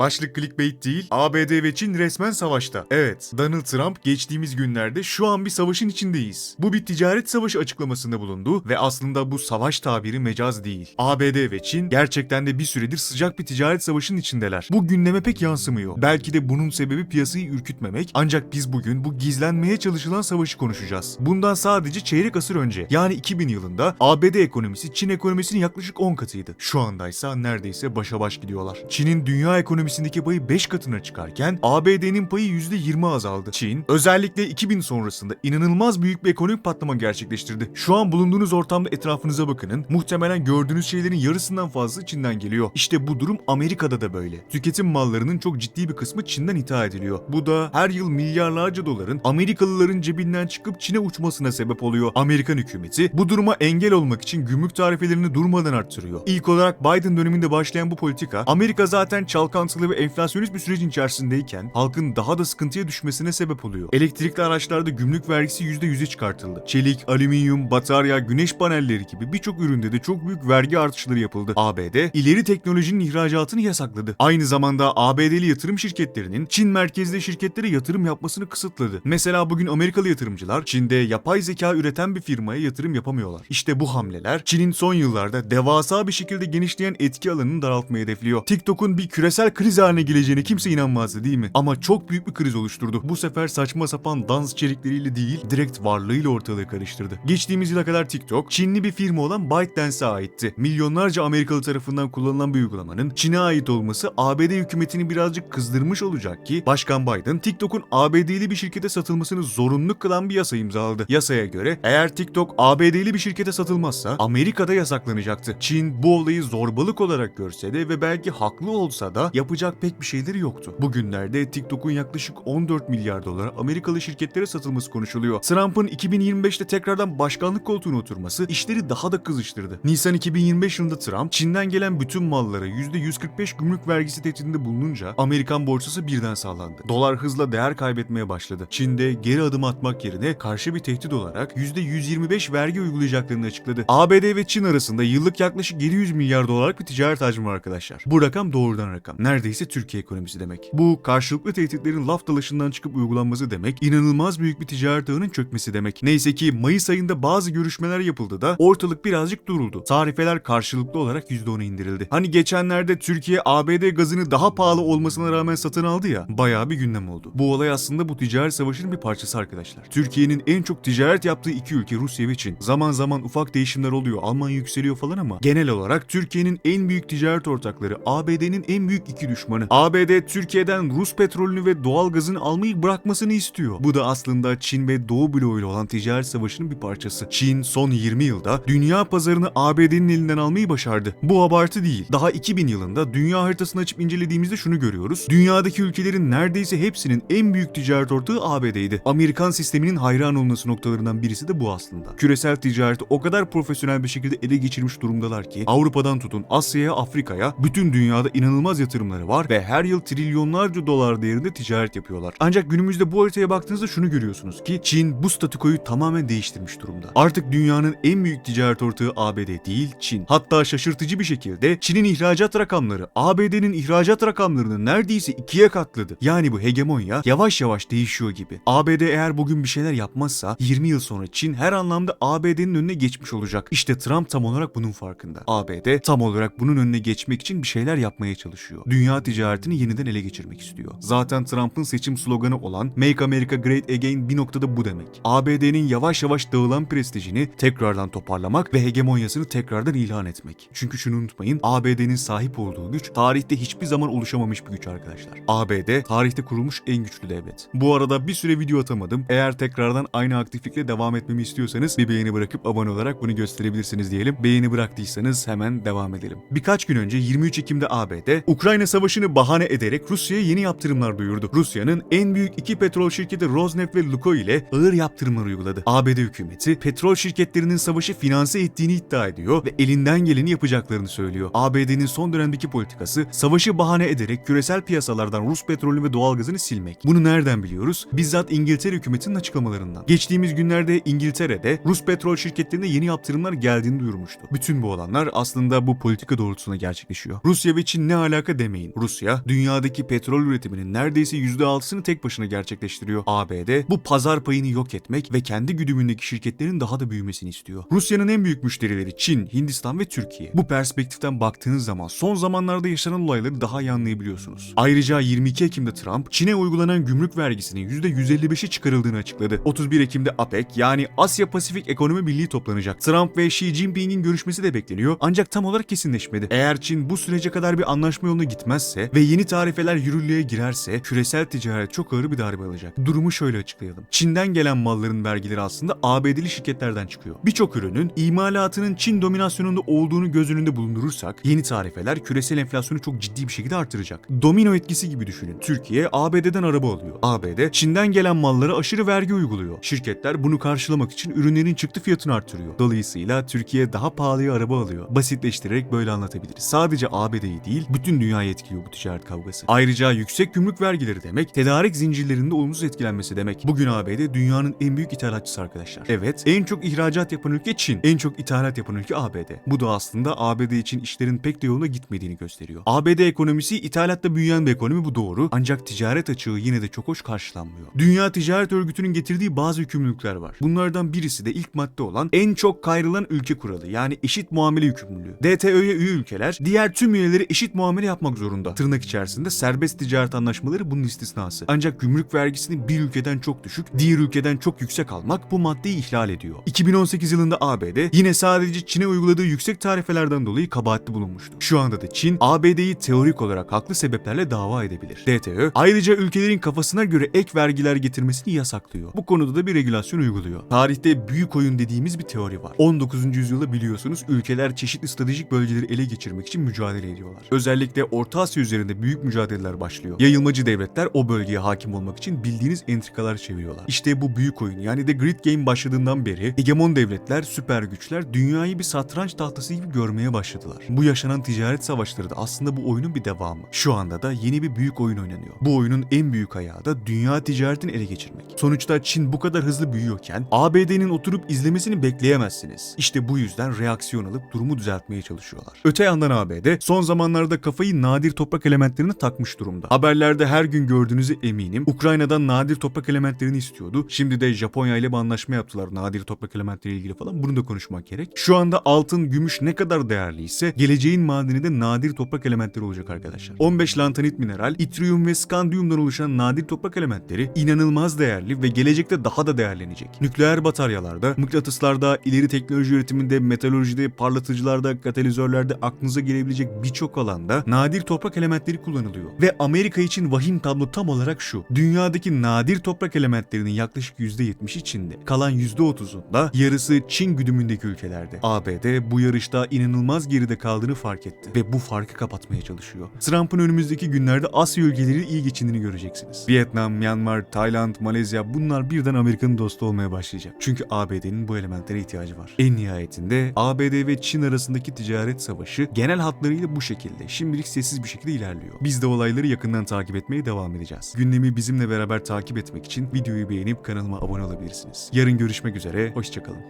Başlık clickbait değil, ABD ve Çin resmen savaşta. Evet, Donald Trump geçtiğimiz günlerde şu an bir savaşın içindeyiz. Bu bir ticaret savaşı açıklamasında bulundu ve aslında bu savaş tabiri mecaz değil. ABD ve Çin gerçekten de bir süredir sıcak bir ticaret savaşının içindeler. Bu gündeme pek yansımıyor. Belki de bunun sebebi piyasayı ürkütmemek ancak biz bugün bu gizlenmeye çalışılan savaşı konuşacağız. Bundan sadece çeyrek asır önce yani 2000 yılında ABD ekonomisi Çin ekonomisinin yaklaşık 10 katıydı. Şu andaysa neredeyse başa baş gidiyorlar. Çin'in dünya ekonomisindeki payı 5 katına çıkarken ABD'nin payı %20 azaldı. Çin özellikle 2000 sonrasında inanılmaz büyük bir ekonomik patlama gerçekleştirdi. Şu an bulunduğunuz ortamda etrafınıza bakının. Muhtemelen gördüğünüz şeylerin yarısından fazlası Çin'den geliyor. İşte bu durum Amerika'da da böyle. Tüketim mallarının çok ciddi bir kısmı Çin'den ithal ediliyor. Bu da her yıl milyarlarca doların Amerikalıların cebinden çıkıp Çin'e uçmasına sebep oluyor. Amerikan hükümeti bu duruma engel olmak için gümrük tarifelerini durmadan arttırıyor. İlk olarak Biden döneminde başlayan bu politika Amerika zaten çalkantılı ve enflasyonist bir sürecin içerisindeyken halkın daha da sıkıntıya düşmesine sebep oluyor. Elektrikli araçlarda gümrük vergisi %100'e çıkartıldı. Çelik, alüminyum, batarya, güneş panelleri gibi birçok üründe de çok büyük vergi artışları yapıldı. ABD ileri teknolojinin ihracatını yasakladı. Aynı zamanda ABD'li yatırım şirketlerinin Çin merkezli şirketlere yatırım yapmasını kısıtladı. Mesela bugün Amerikalı yatırımcılar Çin'de yapay zeka üreten bir firmaya yatırım yapamıyorlar. İşte bu hamleler Çin'in son yıllarda devasa bir şekilde genişleyen etki alanını daraltmayı hedefliyor. TikTok'un bir küresel kriz haline geleceğine kimse inanmazdı değil mi? Ama çok büyük bir kriz oluşturdu. Bu sefer saçma sapan dans içerikleriyle değil, direkt varlığıyla ortalığı karıştırdı. Geçtiğimiz yıla kadar TikTok, Çinli bir firma olan ByteDance'e aitti. Milyonlarca Amerikalı tarafından kullanılan bir uygulamanın Çin'e ait olması ABD hükümetini birazcık kızdırmış olacak ki Başkan Biden TikTok'un ABD'li bir şirkete satılmasını zorunlu kılan bir yasa imzaladı. Yasaya göre eğer TikTok ABD'li bir şirkete satılmazsa Amerika'da yasaklanacaktı. Çin bu olayı zorbalık olarak görse de ve belki haklı olsa da yapacak pek bir şeyleri yoktu. Bugünlerde TikTok'un yaklaşık 14 milyar dolara Amerikalı şirketlere satılması konuşuluyor. Trump'ın 2025'te tekrardan başkanlık koltuğuna oturması işleri daha da kızıştırdı. Nisan 2025 yılında Trump, Çin'den gelen bütün mallara %145 gümrük vergisi tehdidinde bulununca Amerikan borsası birden sağlandı. Dolar hızla değer kaybetmeye başladı. Çin'de geri adım atmak yerine karşı bir tehdit olarak %125 vergi uygulayacaklarını açıkladı. ABD ve Çin arasında yıllık yaklaşık 700 milyar dolarlık bir ticaret hacmi var arkadaşlar. Bu rakam doğrudan rakam. Neredeyse Türkiye ekonomisi demek. Bu karşılıklı tehditlerin laf dalaşından çıkıp uygulanması demek, inanılmaz büyük bir ticaret ağının çökmesi demek. Neyse ki Mayıs ayında bazı görüşmeler yapıldı da ortalık birazcık duruldu. Tarifeler karşılıklı olarak %10'a indirildi. Hani geçenlerde Türkiye ABD gazını daha pahalı olmasına rağmen satın aldı ya, bayağı bir gündem oldu. Bu olay aslında bu ticaret savaşının bir parçası arkadaşlar. Türkiye'nin en çok ticaret yaptığı iki ülke Rusya ve Çin. Zaman zaman ufak değişimler oluyor, Almanya yükseliyor falan ama genel olarak Türkiye'nin en büyük ticaret ortakları ABD'nin en büyük iki düşmanı. ABD Türkiye'den Rus petrolünü ve doğal gazını almayı bırakmasını istiyor. Bu da aslında Çin ve Doğu bloğuyla olan ticaret savaşının bir parçası. Çin son 20 yılda dünya pazarını ABD'nin elinden almayı başardı. Bu abartı değil. Daha 2000 yılında dünya haritasını açıp incelediğimizde şunu görüyoruz. Dünyadaki ülkelerin neredeyse hepsinin en büyük ticaret ortağı ABD'ydi. Amerikan sisteminin hayran olması noktalarından birisi de bu aslında. Küresel ticareti o kadar profesyonel bir şekilde ele geçirmiş durumdalar ki Avrupa'dan tutun Asya'ya, Afrika'ya bütün dünyada inanılmaz yatırımları var ve her yıl trilyonlarca dolar değerinde ticaret yapıyorlar. Ancak günümüzde bu haritaya baktığınızda şunu görüyorsunuz ki Çin bu statükoyu tamamen değiştirmiş durumda. Artık dünyanın en büyük ticaret ortağı ABD değil Çin. Hatta şaşırtıcı bir şekilde Çin'in ihracat rakamları ABD'nin ihracat rakamlarını neredeyse ikiye katladı. Yani bu hegemonya yavaş yavaş değişiyor gibi. ABD eğer bugün bir şeyler yapmazsa 20 yıl sonra Çin her anlamda ABD'nin önüne geçmiş olacak. İşte Trump tam olarak bunun farkında. ABD tam olarak bunun önüne geçmek için bir şeyler yapmaya çalışıyor. Dünya ticaretini yeniden ele geçirmek istiyor. Zaten Trump'ın seçim sloganı olan Make America Great Again bir noktada bu demek. ABD'nin yavaş yavaş dağılan prestijini tekrardan toparlamak ve hegemonyasını tekrardan ilan etmek. Çünkü şunu unutmayın, ABD'nin sahip olduğu güç tarihte hiçbir zaman oluşamamış bir güç arkadaşlar. ABD tarihte kurulmuş en güçlü devlet. Bu arada bir süre video atamadım. Eğer tekrardan aynı aktiflikle devam etmemi istiyorsanız bir beğeni bırakıp abone olarak bunu gösterebilirsiniz diyelim. Beğeni bıraktıysanız hemen devam edelim. Birkaç gün önce 23 Ekim'de ABD, Ukrayna savaşını bahane ederek Rusya'ya yeni yaptırımlar duyurdu. Rusya'nın en büyük iki petrol şirketi Rosneft ve Lukoil ile ağır yaptırımlar uyguladı. ABD hükümeti petrol şirketlerinin savaşı finanse ettiğini iddia ediyor ve elinden geleni yapacaklarını söylüyor. ABD'nin son dönemdeki politikası savaşı bahane ederek küresel piyasalardan Rus petrolü ve doğalgazını silmek. Bunu nereden biliyoruz? Bizzat İngiltere hükümetinin açıklamalarından. Geçtiğimiz günlerde İngiltere'de Rus petrol şirketlerine yeni yaptırımlar geldiğini duyurmuştu. Bütün bu olanlar aslında bu politika doğrultusunda gerçekleşiyor. Rusya ve Çin ne alaka demeyin. Çin. Rusya dünyadaki petrol üretiminin neredeyse %6'sını tek başına gerçekleştiriyor. ABD bu pazar payını yok etmek ve kendi güdümündeki şirketlerin daha da büyümesini istiyor. Rusya'nın en büyük müşterileri Çin, Hindistan ve Türkiye. Bu perspektiften baktığınız zaman son zamanlarda yaşanan olayları daha iyi anlayabiliyorsunuz. Ayrıca 22 Ekim'de Trump, Çin'e uygulanan gümrük vergisinin %155'i çıkarıldığını açıkladı. 31 Ekim'de APEC yani Asya Pasifik Ekonomi Birliği toplanacak. Trump ve Xi Jinping'in görüşmesi de bekleniyor ancak tam olarak kesinleşmedi. Eğer Çin bu sürece kadar bir anlaşma yoluna gitmezse ve yeni tarifeler yürürlüğe girerse küresel ticaret çok ağır bir darbe alacak. Durumu şöyle açıklayalım. Çin'den gelen malların vergileri aslında ABD'li şirketlerden çıkıyor. Birçok ürünün imalatının Çin dominasyonunda olduğunu göz önünde bulundurursak yeni tarifeler küresel enflasyonu çok ciddi bir şekilde artıracak. Domino etkisi gibi düşünün. Türkiye ABD'den araba alıyor. ABD Çin'den gelen mallara aşırı vergi uyguluyor. Şirketler bunu karşılamak için ürünlerin çıktı fiyatını artırıyor. Dolayısıyla Türkiye daha pahalıya araba alıyor. Basitleştirerek böyle anlatabiliriz. Sadece ABD'yi değil bütün dünyayı etkiliyor bu ticaret kavgası. Ayrıca yüksek gümrük vergileri demek tedarik zincirlerinde olumsuz etkilenmesi demek. Bugün ABD dünyanın en büyük ithalatçısı arkadaşlar. Evet en çok ihracat yapan ülke Çin. En çok ithalat yapan ülke ABD. Bu da aslında ABD için işlerin pek de yoluna gitmediğini gösteriyor. ABD ekonomisi ithalatta büyüyen bir ekonomi bu doğru. Ancak ticaret açığı yine de çok hoş karşılanmıyor. Dünya Ticaret Örgütü'nün getirdiği bazı yükümlülükler var. Bunlardan birisi de ilk madde olan en çok kayrılan ülke kuralı yani eşit muamele yükümlülüğü. DTÖ'ye üye ülkeler diğer tüm üyeleri eşit muamele yapmak zorunda. Tırnak içerisinde serbest ticaret anlaşmaları bunun istisnası. Ancak gümrük vergisini bir ülkeden çok düşük, diğer ülkeden çok yüksek almak bu maddeyi ihlal ediyor. 2018 yılında ABD yine sadece Çin'e uyguladığı yüksek tarifelerden dolayı kabahatli bulunmuştu. Şu anda da Çin ABD'yi teorik olarak haklı sebeplerle dava edebilir. DTÖ ayrıca ülkelerin kafasına göre ek vergiler getirmesini yasaklıyor. Bu konuda da bir regülasyon uyguluyor. Tarihte büyük oyun dediğimiz bir teori var. 19. yüzyılda biliyorsunuz ülkeler çeşitli stratejik bölgeleri ele geçirmek için mücadele ediyorlar. Özellikle Orta Asya üzerinde büyük mücadeleler başlıyor. Yayılmacı devletler o bölgeye hakim olmak için bildiğiniz entrikalar çeviriyorlar. İşte bu büyük oyun yani The Great Game başladığından beri hegemon devletler, süper güçler dünyayı bir satranç tahtası gibi görmeye başladılar. Bu yaşanan ticaret savaşları da aslında bu oyunun bir devamı. Şu anda da yeni bir büyük oyun oynanıyor. Bu oyunun en büyük ayağı da dünya ticaretini ele geçirmek. Sonuçta Çin bu kadar hızlı büyüyorken ABD'nin oturup izlemesini bekleyemezsiniz. İşte bu yüzden reaksiyon alıp durumu düzeltmeye çalışıyorlar. Öte yandan ABD son zamanlarda kafayı nadir toprak elementlerine takmış durumda. Haberlerde her gün gördüğünüze eminim. Ukrayna'dan nadir toprak elementlerini istiyordu. Şimdi de Japonya ile bir anlaşma yaptılar nadir toprak elementleri ile ilgili falan. Bunu da konuşmak gerek. Şu anda altın, gümüş ne kadar değerliyse geleceğin madeni de nadir toprak elementleri olacak arkadaşlar. 15 lantanit mineral, itrium ve skandiyumdan oluşan nadir toprak elementleri inanılmaz değerli ve gelecekte daha da değerlenecek. Nükleer bataryalarda, mıknatıslarda, ileri teknoloji üretiminde, metalolojide, parlatıcılarda, katalizörlerde aklınıza gelebilecek birçok alanda nadir toprak elementleri kullanılıyor. Ve Amerika için vahim tablo tam olarak şu. Dünyadaki nadir toprak elementlerinin yaklaşık %70'i Çin'de. Kalan %30'unda yarısı Çin güdümündeki ülkelerde. ABD bu yarışta inanılmaz geride kaldığını fark etti ve bu farkı kapatmaya çalışıyor. Trump'ın önümüzdeki günlerde Asya ülkeleriyle iyi geçindiğini göreceksiniz. Vietnam, Myanmar, Tayland, Malezya bunlar birden Amerika'nın dostu olmaya başlayacak. Çünkü ABD'nin bu elementlere ihtiyacı var. En nihayetinde ABD ve Çin arasındaki ticaret savaşı genel hatlarıyla bu şekilde. Şimdilik sessiz bir şekilde ilerliyor. Biz de olayları yakından takip etmeye devam edeceğiz. Gündemi bizimle beraber takip etmek için videoyu beğenip kanalıma abone olabilirsiniz. Yarın görüşmek üzere, hoşçakalın.